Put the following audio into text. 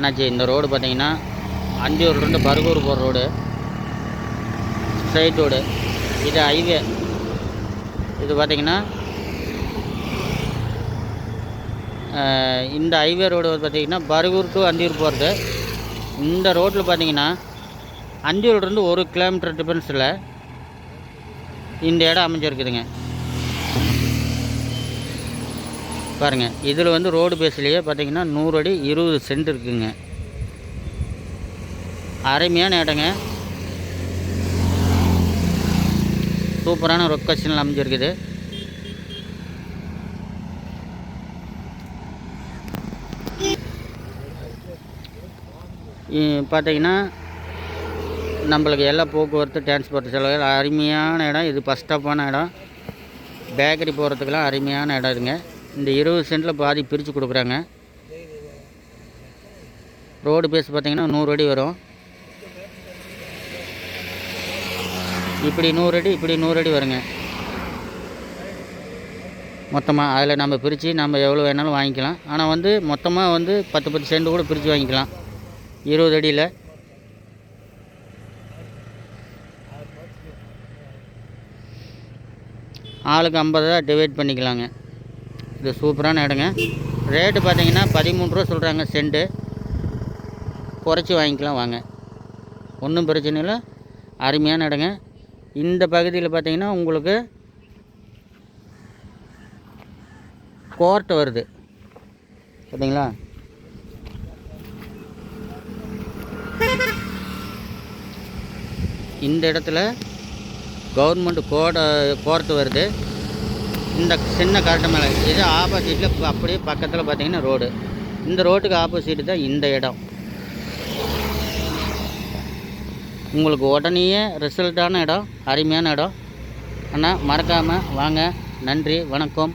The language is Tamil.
அண்ணாச்சி இந்த ரோடு பார்த்தீங்கன்னா அந்தியூர்லேருந்து பர்கூர் போகிற ரோடு. Straight road. இது ஹைவே இது பார்த்தீங்கன்னா இந்த ஹைவே ரோடு பார்த்தீங்கன்னா பர்கூர் டு அந்தியூர் போகிறது. இந்த ரோட்டில் பார்த்தீங்கன்னா அந்தியூர்லேருந்து ஒரு கிலோமீட்டர் டிஃபரன்ஸில் இந்த இடம் அமைஞ்சிருக்குதுங்க. பாருங்கள் இதில் வந்து ரோடு பேஸ்லேயே பார்த்தீங்கன்னா நூறு அடி இருபது சென்ட் இருக்குங்க. அருமையான இடங்க. சூப்பரான லொக்கேஷனில் அமைஞ்சிருக்குது. பார்த்திங்கன்னா பார்த்தீங்கன்னா நம்மளுக்கு எல்லா போக்குவரத்து டிரான்ஸ்போர்ட் செலவு அருமையான இடம். இது பஸ் ஸ்டாப்பான இடம். பேக்கரி போகிறதுக்கெல்லாம் அருமையான இடம் இதுங்க. இந்த இருபது சென்ட்டில் பாதி பிரித்து கொடுக்குறாங்க. ரோடு பேஸ் பார்த்தீங்கன்னா நூறு அடி வரும். இப்படி நூறு அடி இப்படி நூறு அடி வருங்க. மொத்தமாக அதில் நம்ம பிரித்து நம்ம எவ்வளோ வேணாலும் வாங்கிக்கலாம். ஆனால் வந்து மொத்தமாக வந்து பத்து பத்து சென்ட் கூட பிரித்து வாங்கிக்கலாம். இருபது அடியில். ஆளுக்கு ஐம்பதா டிவைட் பண்ணிக்கலாங்க. இது சூப்பரான இடங்க. ரேட்டு பார்த்தீங்கன்னா பதிமூணு ரூபா சொல்கிறாங்க செண்டு குறைச்சி வாங்கிக்கலாம் வாங்க. ஒன்றும் பிரச்சனை இல்லை. அருமையான இடங்க. இந்த பகுதியில் பார்த்தீங்கன்னா உங்களுக்கு கோர்ட் வருது. பார்த்தீங்களா இந்த இடத்துல கவர்மெண்ட் கோட கோர்ட்டு வருது. இந்த சின்ன கரட்டை மேலே. இது ஆப்போசிட்டில் அப்படியே பக்கத்தில் பார்த்தீங்கன்னா ரோடு. இந்த ரோட்டுக்கு ஆப்போசிட் தான் இந்த இடம். உங்களுக்கு உடனேயே ரிசல்ட்டான இடம் அருமையான இடம். ஆனால் மறக்காமல் வாங்க. நன்றி வணக்கம்.